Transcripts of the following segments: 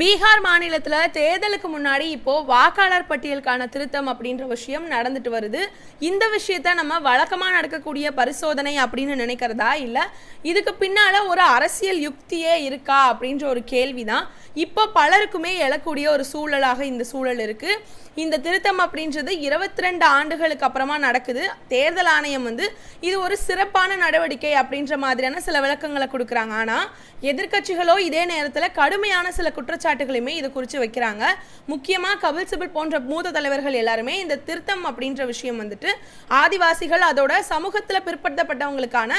பீகார் மாநிலத்தில் தேர்தலுக்கு முன்னாடி இப்போது வாக்காளர் பட்டியலுக்கான திருத்தம் அப்படின்ற விஷயம் நடந்துட்டு வருது. இந்த விஷயத்த நம்ம வழக்கமாக நடக்கக்கூடிய பரிசோதனை அப்படின்னு நினைக்கிறதா இல்லை இதுக்கு பின்னால ஒரு அரசியல் யுக்தியே இருக்கா அப்படின்ற ஒரு கேள்விதான். இப்போ பலருக்குமே எழக்கூடிய ஒரு சூழலாக இந்த சூழல் இருக்குது இந்த திருத்தம் அப்படின்றது இருபத்தி ரெண்டு ஆண்டுகளுக்கு அப்புறமா நடக்குது. தேர்தல் ஆணையம் வந்து இது ஒரு சிறப்பான நடவடிக்கை அப்படின்ற மாதிரியான சில விளக்கங்களை கொடுக்குறாங்க. ஆனால் எதிர்க்கட்சிகளோ இதே நேரத்தில் கடுமையான சில குற்றச்சாட்டுகளையுமே இது குறித்து வைக்கிறாங்க. முக்கியமாக கபில் சிபில் போன்ற மூத்த தலைவர்கள் எல்லாருமே இந்த திருத்தம் அப்படின்ற விஷயம் வந்துட்டு ஆதிவாசிகள் அதோட சமூகத்தில் பிற்படுத்தப்பட்டவங்களுக்கான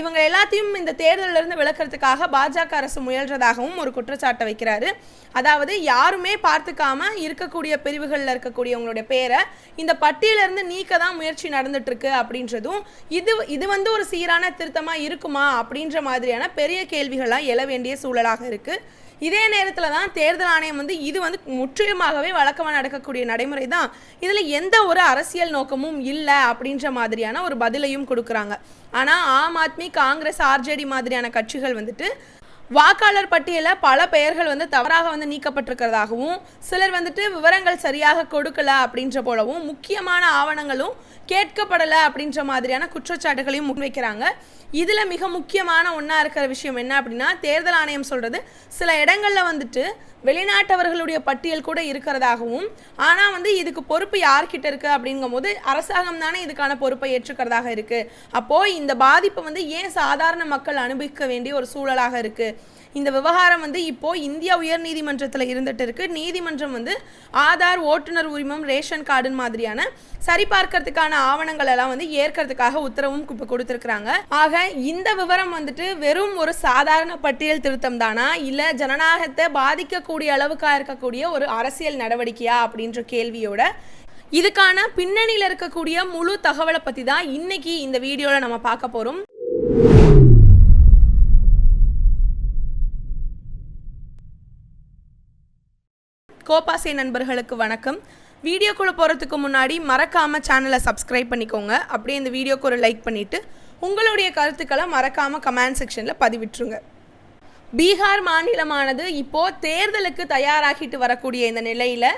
இவங்க எல்லாத்தையும் இந்த தேர்தலில் இருந்து விளக்குறதுக்காக பாஜக அரசு முயல்றதாகவும் ஒரு குற்றச்சாட்டை வைக்கிறாரு. அதாவது யாருமே பார்த்துக்காம இருக்கக்கூடிய பிரிவுகளில் இருக்கக்கூடியவங்களுடைய பேரை இந்த பட்டியலிருந்து நீக்க தான் முயற்சி நடந்துட்டு இருக்கு அப்படின்றதும் இது இது வந்து ஒரு சீரான திருத்தமா இருக்குமா அப்படின்ற மாதிரியான பெரிய கேள்விகள்லாம் எழ வேண்டிய சூழலாக இருக்கு. இதே நேரத்தில் தான் தேர்தல் ஆணையம் வந்து இது வந்து முற்றிலுமாகவே வழக்கமாக நடக்கக்கூடிய நடைமுறை தான். இதில் எந்த ஒரு அரசியல் நோக்கமும் இல்லை அப்படின்ற மாதிரியான ஒரு பதிலையும் கொடுக்குறாங்க. ஆனால் ஆம் ஆத்மி காங்கிரஸ் ஆர்ஜேடி மாதிரியான கட்சிகள் வந்துட்டு வாக்காளர் பட்டியலில் பல பெயர்கள் வந்து தவறாக வந்து நீக்கப்பட்டிருக்கிறதாகவும் சிலர் வந்துட்டு விவரங்கள் சரியாக கொடுக்கல அப்படின்ற போலவும் முக்கியமான ஆவணங்களும் கேட்கப்படலை அப்படின்ற மாதிரியான குற்றச்சாட்டுகளையும் முன்வைக்கிறாங்க. இதில் மிக முக்கியமான ஒன்றா இருக்கிற விஷயம் என்ன அப்படின்னா தேர்தல் ஆணையம் சொல்கிறது சில இடங்களில் வந்துட்டு வெளிநாட்டவர்களுடைய பட்டியல் கூட இருக்கிறதாகவும் ஆனால் வந்து இதுக்கு பொறுப்பு யார்கிட்ட இருக்குது அப்படிங்கும்போது அரசாங்கம் தானே இதுக்கான பொறுப்பை ஏற்றுக்கிறதாக இருக்குது அப்போது இந்த பாதிப்பை வந்து ஏன் சாதாரண மக்கள் அனுபவிக்க வேண்டிய ஒரு சூழலாக இருக்குது இந்த விவகாரம் வந்து இப்போ இந்தியா உயர் நீதிமன்றத்தில் இருந்துட்டு இருக்கு. நீதிமன்றம் வந்து ஆதார் ஓட்டுநர் உரிமம் ரேஷன் கார்டு மாதிரியான சரிபார்க்கறதுக்கான ஆவணங்கள் எல்லாம் வந்து ஏற்கிறதுக்காக உத்தரவும் இப்போ கொடுத்துருக்குறாங்க. ஆக இந்த விவரம் வந்துட்டு வெறும் ஒரு சாதாரண பட்டியல் திருத்தம் தானா? இல்லை ஜனநாயகத்தை பாதிக்கக்கூடிய அளவுக்காக இருக்கக்கூடிய ஒரு அரசியல் நடவடிக்கையா? அப்படின்ற கேள்வியோட இதுக்கான பின்னணியில் இருக்கக்கூடிய முழு தகவலை பற்றி தான் இன்னைக்கு இந்த வீடியோவில் நம்ம பார்க்க போகிறோம் கோபாசே நண்பர்களுக்கு வணக்கம். வீடியோக்குள்ளே போகிறதுக்கு முன்னாடி மறக்காமல் சேனலை சப்ஸ்கிரைப் பண்ணிக்கோங்க. அப்படியே இந்த வீடியோக்கு ஒரு லைக் பண்ணிவிட்டு உங்களுடைய கருத்துக்களை மறக்காமல் கமெண்ட் செக்ஷனில் பதிவிட்டுருங்க. பீகார் மாநிலமானது இப்போது தேர்தலுக்கு தயாராகிட்டு வரக்கூடிய இந்த நிலையில்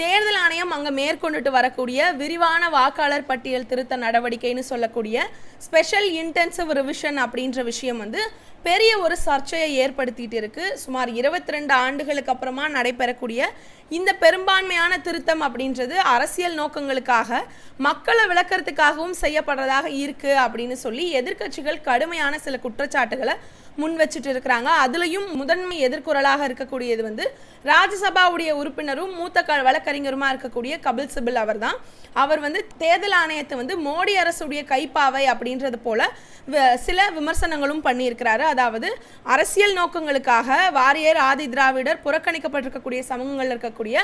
தேர்தல் ஆணையம் அங்கே மேற்கொண்டுட்டு வரக்கூடிய விரிவான வாக்காளர் பட்டியல் திருத்த நடவடிக்கைன்னு சொல்லக்கூடிய ஸ்பெஷல் இன்டென்சிவ் ரிவிஷன் அப்படின்ற விஷயம் வந்து பெரிய ஒரு சர்ச்சையை ஏற்படுத்திட்டு இருக்கு. சுமார் இருபத்தி ரெண்டு ஆண்டுகளுக்கு அப்புறமா நடைபெறக்கூடிய இந்த பெரும்பான்மையான திருத்தம் அப்படின்றது அரசியல் நோக்கங்களுக்காக மக்களை விளக்கறதுக்காகவும் செய்யப்படுறதாக இருக்கு அப்படின்னு சொல்லி எதிர்க்கட்சிகள் கடுமையான சில குற்றச்சாட்டுகளை முன் வச்சுட்டு இருக்கிறாங்க. அதுலயும் முதன்மை எதிர்குரலாக இருக்கக்கூடியது வந்து ராஜ்யசபாவுடைய உறுப்பினரும் மூத்த க வழக்கறிஞருமா இருக்கக்கூடிய கபில் சிபில் அவர்தான். அவர் வந்து தேர்தல் ஆணையத்தை வந்து மோடி அரசுடைய கைப்பாவை அப்படின்றது போல வ- சில விமர்சனங்களும் பண்ணியிருக்கிறாரு. அதாவது அரசியல் நோக்கங்களுக்காக வாரியர் ஆதி திராவிடர் புறக்கணிக்கப்பட்டிருக்கக்கூடிய சமூகங்களில் இருக்கக்கூடிய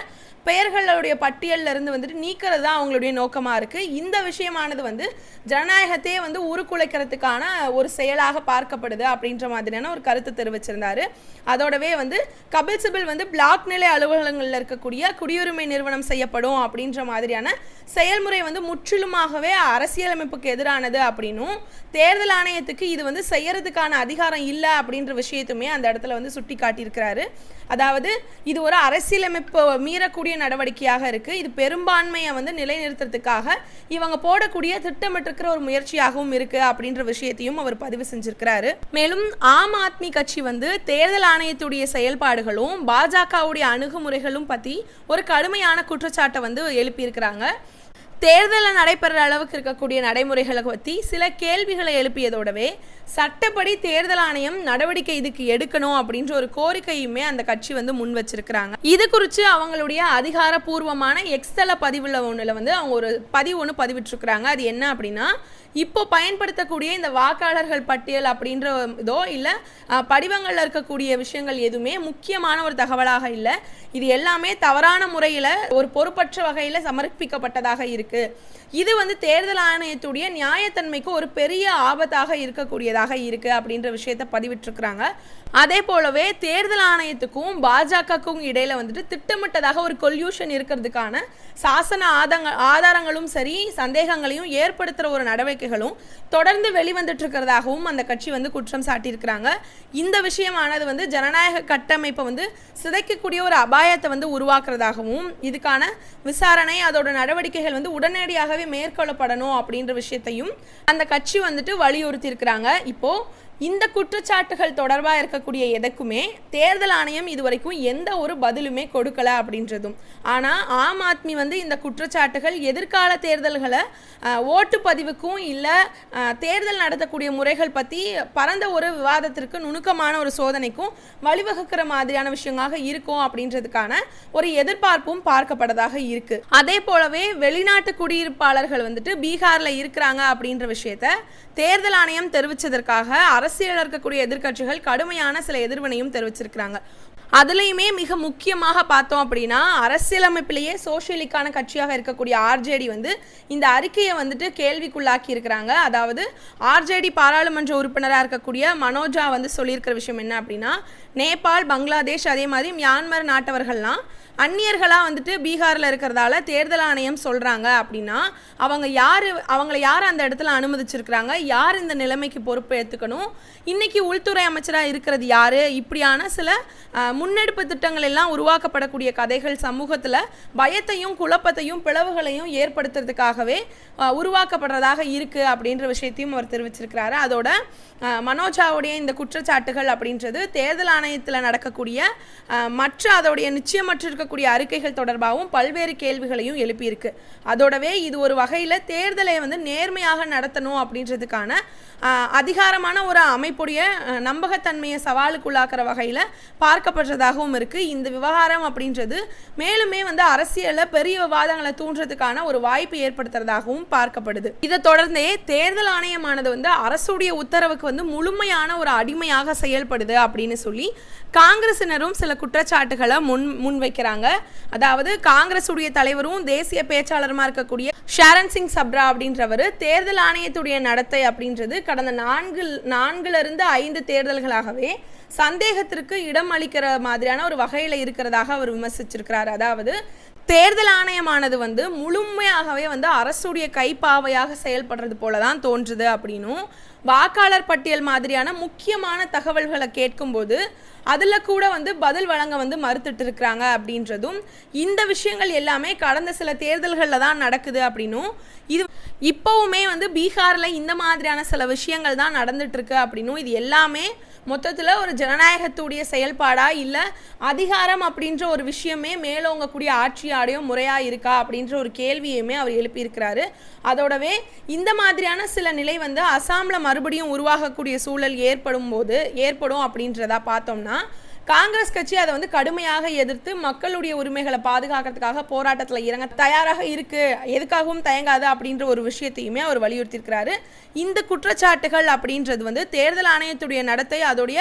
பெயர்களுடைய பட்டியலில் இருந்து வந்துட்டு நீக்கிறது தான் அவங்களுடைய நோக்கமாக இருக்கு. இந்த விஷயமானது வந்து ஜனநாயகத்தையே வந்து உருக்குலைக்கிறதுக்கான ஒரு செயலாக பார்க்கப்படுது அப்படின்ற மாதிரியான ஒரு கருத்து தெரிவிச்சிருந்தாரு. அதோடவே வந்து கபில் சிபில் வந்து பிளாக் நிலை அலுவலகங்களில் இருக்கக்கூடிய குடியுரிமை நிறுவனம் செய்யப்படும் அப்படின்ற மாதிரியான செயல்முறை வந்து முற்றிலுமாகவே அரசியலமைப்புக்கு எதிரானது அப்படின்னும் தேர்தல் ஆணையத்துக்கு இது வந்து செய்யறதுக்கான அதிகாரம் இல்லை அப்படின்ற விஷயத்துமே அந்த இடத்துல வந்து சுட்டி காட்டியிருக்கிறாரு. அதாவது இது ஒரு அரசியலமைப்பு மீறக்கூடிய நடவடிக்கையாக இருக்குது இது பெரும்பான்மையை வந்து நிலைநிறுத்துறதுக்காக இவங்க போடக்கூடிய திட்டமிட்டிருக்கிற ஒரு முயற்சியாகவும் இருக்குது அப்படின்ற விஷயத்தையும் அவர் பதிவு செஞ்சிருக்கிறாரு. மேலும் ஆம் ஆத்மி கட்சி வந்து தேர்தல் ஆணையத்துடைய செயல்பாடுகளும் பாஜகவுடைய அணுகுமுறைகளும் பற்றி ஒரு கடுமையான குற்றச்சாட்டை வந்து எழுப்பியிருக்கிறாங்க. தேர்தலில் நடைபெற அளவுக்கு இருக்கக்கூடிய நடைமுறைகளை பற்றி சில கேள்விகளை எழுப்பியதோடவே சட்டப்படி தேர்தல் ஆணையம் நடவடிக்கை இதுக்கு எடுக்கணும் அப்படின்ற ஒரு கோரிக்கையுமே அந்த கட்சி வந்து முன் வச்சிருக்கிறாங்க. இது குறித்து அவங்களுடைய அதிகாரப்பூர்வமான எக்ஸ்தல பதிவுல ஒன்றில் வந்து அவங்க ஒரு பதிவு ஒன்று பதிவிட்டிருக்கிறாங்க. அது என்ன அப்படின்னா இப்போ பயன்படுத்தக்கூடிய இந்த வாக்காளர்கள் பட்டியல் அப்படின்ற இதோ இல்லை படிவங்களில் இருக்கக்கூடிய விஷயங்கள் எதுவுமே முக்கியமான ஒரு தகவலாக இல்லை. இது எல்லாமே தவறான முறையில் ஒரு பொறுப்பற்ற வகையில் சமர்ப்பிக்கப்பட்டதாக இருக்குது இது வந்து தேர்தல் ஆணையத்துடைய நியாயத்தன்மைக்கு ஒரு பெரிய ஆபத்தாக இருக்கக்கூடியதாக இருக்கு அப்படின்ற விஷயத்தை பதிவிட்டிருக்கிறாங்க. அதே போலவே தேர்தல் ஆணையத்துக்கும் பாஜகவுக்கும் இடையில வந்துட்டு திட்டமிட்டதாக ஒரு கொல்யூஷன் இருக்கிறதுக்கான சாசன ஆதங்க ஆதாரங்களும் சரி சந்தேகங்களையும் ஏற்படுத்துகிற ஒரு நடவடிக்கைகளும் தொடர்ந்து வெளிவந்துட்டு இருக்கிறதாகவும் அந்த கட்சி வந்து குற்றம் சாட்டியிருக்கிறாங்க. இந்த விஷயமானது வந்து ஜனநாயக கட்டமைப்பை வந்து சிதைக்கக்கூடிய ஒரு அபாயத்தை வந்து உருவாக்குறதாகவும் இதுக்கான விசாரணை அதோட நடவடிக்கைகள் வந்து உடனடியாகவே மேற்கொள்ளப்படணும் அப்படின்ற விஷயத்தையும் அந்த கட்சி வந்துட்டு வலியுறுத்தி இருக்கிறாங்க இப்போ இந்த குற்றச்சாட்டுகள் தொடர்பாக இருக்கக்கூடிய எதற்குமே தேர்தல் ஆணையம் இதுவரைக்கும் எந்த ஒரு பதிலுமே கொடுக்கல அப்படின்றதும். ஆனால் ஆம் ஆத்மி வந்து இந்த குற்றச்சாட்டுகள் எதிர்கால தேர்தல்களை ஓட்டுப்பதிவுக்கும் இல்லை தேர்தல் நடத்தக்கூடிய முறைகள் பற்றி பரந்த ஒரு விவாதத்திற்கு நுணுக்கமான ஒரு சோதனைக்கும் வழிவகுக்கிற மாதிரியான விஷயமாக இருக்கும் அப்படின்றதுக்கான ஒரு எதிர்பார்ப்பும் பார்க்கப்பட்டதாக இருக்கு. அதே போலவே வெளிநாட்டு குடியிருப்பாளர்கள் வந்துட்டு பீகாரில் இருக்கிறாங்க அப்படின்ற விஷயத்த தேர்தல் ஆணையம் தெரிவித்ததற்காக அரசியலில் இருக்கக்கூடிய எதிர்கட்சிகள் கடுமையான சில எதிர்வினையும் தெரிவிச்சிருக்கிறாங்க. அதுலேயுமே மிக முக்கியமாக பார்த்தோம் அப்படின்னா அரசியலமைப்பிலேயே சோஷியலிக்கான கட்சியாக இருக்கக்கூடிய ஆர்ஜேடி வந்து இந்த அறிக்கையை வந்துட்டு கேள்விக்குள்ளாக்கி இருக்கிறாங்க. அதாவது ஆர்ஜேடி பாராளுமன்ற உறுப்பினராக இருக்கக்கூடிய மனோஜா வந்து சொல்லியிருக்கிற விஷயம் என்ன அப்படின்னா நேபாள் பங்களாதேஷ் அதே மாதிரி மியான்மர் நாட்டவர்கள்லாம் அந்நியர்களாக வந்துட்டு பீகாரில் இருக்கிறதால தேர்தல் ஆணையம் சொல்கிறாங்க அப்படின்னா அவங்க யார் அவங்கள யார் அந்த இடத்துல அனுமதிச்சிருக்கிறாங்க? யார் இந்த நிலைமைக்கு பொறுப்பு ஏற்றுக்கணும் இன்றைக்கி உள்துறை அமைச்சராக இருக்கிறது யார்? இப்படியான சில முன்னெடுப்பு திட்டங்கள் எல்லாம் உருவாக்கப்படக்கூடிய கதைகள் சமூகத்தில் பயத்தையும் குழப்பத்தையும் பிளவுகளையும் ஏற்படுத்துறதுக்காகவே உருவாக்கப்படுறதாக இருக்குது அப்படின்ற விஷயத்தையும் அவர் தெரிவிச்சிருக்கிறாரு. அதோட மனோஜாவுடைய இந்த குற்றச்சாட்டுகள் அப்படின்றது தேர்தல் ஆணையத்தில் நடக்கக்கூடிய மற்ற அதோடைய நிச்சயமற்ற இருக்கக்கூடிய அறிக்கைகள் தொடர்பாகவும் பல்வேறு கேள்விகளையும் எழுப்பியிருக்கு. அதோடவே இது ஒரு வகையில் தேர்தலை வந்து நேர்மையாக நடத்தணும் அப்படின்றதுக்கான அதிகாரமான ஒரு அமைப்புடைய நம்பகத்தன்மையை சவாலுக்குள்ளாக்குற வகையில் பார்க்கப்படுறதாகவும் இருக்குது இந்த விவகாரம் அப்படின்றது மேலுமே வந்து அரசியலில் பெரிய விவாதங்களை தூண்டுறதுக்கான ஒரு வாய்ப்பு ஏற்படுத்துறதாகவும் பார்க்கப்படுது. இதை தொடர்ந்தே தேர்தல் ஆணையமானது வந்து அரசுடைய உத்தரவுக்கு வந்து முழுமையான ஒரு அடிமையாக செயல்படுது அப்படின்னு சொல்லி காங்கிரசினரும் சில குற்றச்சாட்டுகளை முன் முன்வைக்கிறாங்க. அதாவது காங்கிரஸுடைய தலைவரும் தேசிய பேச்சாளருமா இருக்கக்கூடிய ஷாரன் சிங் சப்ரா அப்படின்றவர் தேர்தல் ஆணையத்துடைய நடத்தை அப்படின்றது கடந்த நான்கு நான்குலேருந்து ஐந்து தேர்தல்களாகவே சந்தேகத்திற்கு இடம் அளிக்கிற மாதிரியான ஒரு வகையில் இருக்கிறதாக அவர் விமர்சிச்சிருக்கிறார். அதாவது தேர்தல் ஆணையமானது வந்து முழுமையாகவே வந்து அரசுடைய கைப்பாவையாக செயல்படுறது போல தான் தோன்றுது அப்படின்னும் வாக்காளர் பட்டியல் மாதிரியான முக்கியமான தகவல்களை கேட்கும்போது அதில் கூட வந்து பதில் வழங்க வந்து மறுத்துட்டு இருக்கிறாங்க அப்படின்றதும் இந்த விஷயங்கள் எல்லாமே கடந்த சில தேர்தல்களில் தான் நடக்குது அப்படின்னும் இது இப்போவுமே வந்து பீகாரில் இந்த மாதிரியான சில விஷயங்கள் தான் நடந்துட்டுருக்கு அப்படின்னும் இது எல்லாமே மொத்தத்தில் ஒரு ஜனநாயகத்துடைய செயல்பாடா இல்லை அதிகாரம் அப்படின்ற ஒரு விஷயமே மேலோங்கக்கூடிய ஆட்சியாடையோ முறையாக இருக்கா அப்படின்ற ஒரு கேள்வியுமே அவர் எழுப்பியிருக்கிறாரு. அதோடவே இந்த மாதிரியான சில நிலை வந்து அசாமில் மறுபடியும் உருவாகக்கூடிய சூழல் ஏற்படும் போது ஏற்படும் அப்படின்றதா பார்த்தோம்னா காங்கிரஸ் கட்சி அதை வந்து கடுமையாக எதிர்த்து மக்களுடைய உரிமைகளை பாதுகாக்கிறதுக்காக போராட்டத்தில் இறங்க தயாராக இருக்கு. எதுக்காகவும் தயங்காது அப்படின்ற ஒரு விஷயத்தையுமே அவர் வலியுறுத்தியிருக்கிறாரு. இந்த குற்றச்சாட்டுகள் அப்படின்றது வந்து தேர்தல் ஆணையத்துடைய நடத்தை அதோடைய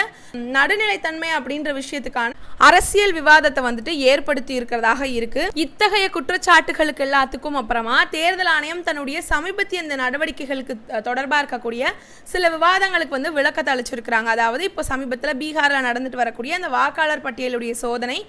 நடுநிலைத்தன்மை அப்படின்ற விஷயத்துக்கான அரசியல் விவாதத்தை வந்துட்டு ஏற்படுத்தி இருக்கிறதாக இருக்கு. இத்தகைய குற்றச்சாட்டுகளுக்கு எல்லாத்துக்கும் அப்புறமா தேர்தல் ஆணையம் தன்னுடைய சமீபத்திய இந்த நடவடிக்கைகளுக்கு தொடர்பாக இருக்கக்கூடிய சில விவாதங்களுக்கு வந்து விளக்கத்தை அளிச்சிருக்கிறாங்க. அதாவது இப்போ சமீபத்தில் பீகாரில் நடந்துட்டு வரக்கூடிய அந்த வாக்காளர் பட்டியலுடைய சோதனை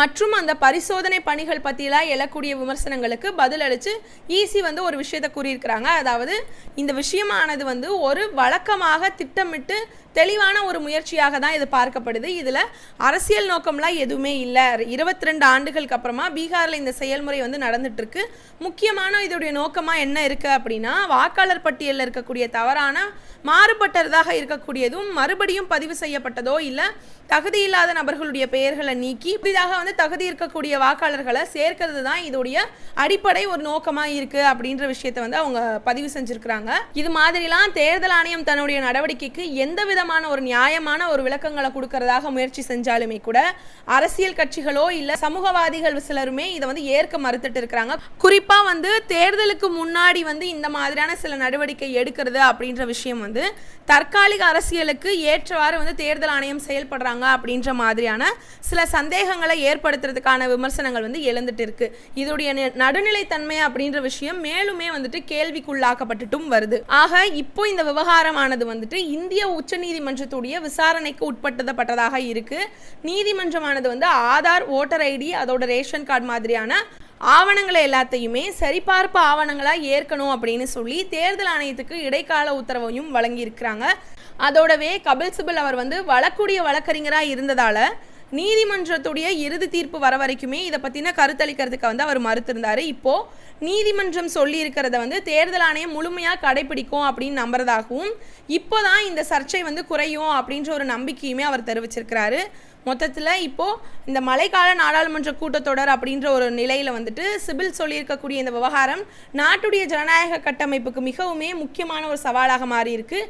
மற்றும் அந்த பரிசோதனை பணிகள் பற்றிலாம் எழக்கூடிய விமர்சனங்களுக்கு பதில் அளித்து ஈசி வந்து ஒரு விஷயத்தை கூறியிருக்கிறாங்க. அதாவது இந்த விஷயமானது வந்து ஒரு வழக்கமாக திட்டமிட்டு தெளிவான ஒரு முயற்சியாக தான் இது பார்க்கப்படுது. இதில் அரசியல் நோக்கம்லாம் எதுவுமே இல்லை. இருபத்தி ரெண்டு ஆண்டுகளுக்கு அப்புறமா பீகாரில் இந்த செயல்முறை வந்து நடந்துட்டுருக்கு. முக்கியமான இதோடைய நோக்கமாக என்ன இருக்குது அப்படின்னா வாக்காளர் பட்டியலில் இருக்கக்கூடிய தவறான மாறுபட்டதாக இருக்கக்கூடியதும் மறுபடியும் பதிவு செய்யப்பட்டதோ இல்லை தகுதி இல்லாத நபர்களுடைய பெயர்களை நீக்கி புதிதாக வந்து தகுதி இருக்கக்கூடிய வாக்காளர்களை சேர்க்கிறது தான் இதோடைய அடிப்படை ஒரு நோக்கமாக இருக்குது அப்படின்ற விஷயத்தை வந்து அவங்க பதிவு செஞ்சுருக்குறாங்க. இது மாதிரிலாம் தேர்தல் ஆணையம் தன்னுடைய நடவடிக்கைக்கு எந்த விதமான ஒரு நியாயமான ஒரு விளக்கங்களை கொடுக்கறதாக முயற்சி செஞ்சாலுமே கூட அரசியல் கட்சிகளோ இல்லை சமூகவாதிகள் சிலருமே இதை வந்து ஏற்க மறுத்துட்டு இருக்கிறாங்க. குறிப்பா வந்து தேர்தலுக்கு முன்னாடி வந்து இந்த மாதிரியான சில நடவடிக்கை எடுக்கிறது அப்படின்ற விஷயம் வந்து தற்காலிக அரசியலுக்கு ஏற்றவாறு வந்து தேர்தல் ஆணையம் செயல்படுறாங்க அப்படின்ற மாதிரியான சில சந்தேகங்களை ஏற்படுத்துறதுக்கான விமர்சனங்கள் வந்து எழுந்துட்டு இருக்கு. இதோடைய நடுநிலைத்தன்மை அப்படின்ற விஷயம் மேலுமே வந்துட்டு கேள்விக்குள்ளாக்கப்பட்டுட்டும் வருது. ஆக இப்போ இந்த விவகாரமானது வந்துட்டு இந்திய உச்சநீதி நீதிமன்றத்துடைய விசாரணைக்கு உட்படுத்தப்பட்டதாக இருக்கு. நீதிமன்றமானது வந்து ஆதார் ஓட்டர் ஐடி அதோட ரேஷன் கார்டு மாதிரியான ஆவணங்களை எல்லாத்தையுமே சரிபார்ப்பு ஆவணங்களாக ஏற்கணும் அப்படின்னு சொல்லி தேர்தல் ஆணையத்துக்கு இடைக்கால உத்தரவையும் வழங்கியிருக்கிறாங்க. அதோடவே கபில் சிபல் அவர் வந்து வழக்கூடிய வழக்கறிஞராக இருந்ததால நீதிமன்றத்துடைய இறுதி தீர்ப்பு வர வரைக்குமே இதை பற்றின கருத்தளிக்கிறதுக்கு வந்து அவர் மறுத்திருந்தார். இப்போது நீதிமன்றம் சொல்லியிருக்கிறத வந்து தேர்தல் ஆணையம் முழுமையாக கடைபிடிக்கும் அப்படின்னு நம்புறதாகவும் இப்போ தான் இந்த சர்ச்சை வந்து குறையும் அப்படின்ற ஒரு நம்பிக்கையுமே அவர் தெரிவிச்சிருக்கிறாரு. மொத்தத்தில் இப்போது இந்த மழைக்கால நாடாளுமன்ற கூட்டத்தொடர் அப்படின்ற ஒரு நிலையில் வந்துட்டு சிபில் சொல்லியிருக்கக்கூடிய இந்த விவகாரம் நாட்டுடைய ஜனநாயக கட்டமைப்புக்கு மிகவுமே முக்கியமான ஒரு சவாலாக மாறி இருக்கு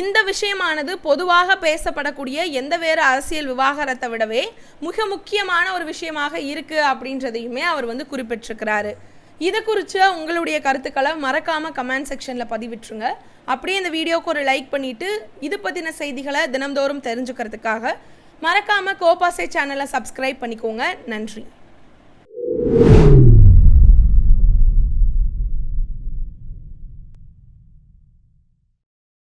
இந்த விஷயமானது பொதுவாக பேசப்படக்கூடிய எந்த வேறு அரசியல் விவாகரத்தை விடவே மிக முக்கியமான ஒரு விஷயமாக இருக்குது அப்படின்றதையுமே அவர் வந்து குறிப்பிட்டிருக்கிறாரு. இது குறித்து உங்களுடைய கருத்துக்களை மறக்காமல் கமெண்ட் செக்ஷனில் பதிவிட்டுருங்க. அப்படியே இந்த வீடியோவுக்கு ஒரு லைக் பண்ணிவிட்டு இது பற்றின செய்திகளை தினம்தோறும் தெரிஞ்சுக்கிறதுக்காக மறக்காமல் கோபாசை சேனலை சப்ஸ்கிரைப் பண்ணிக்கோங்க. நன்றி.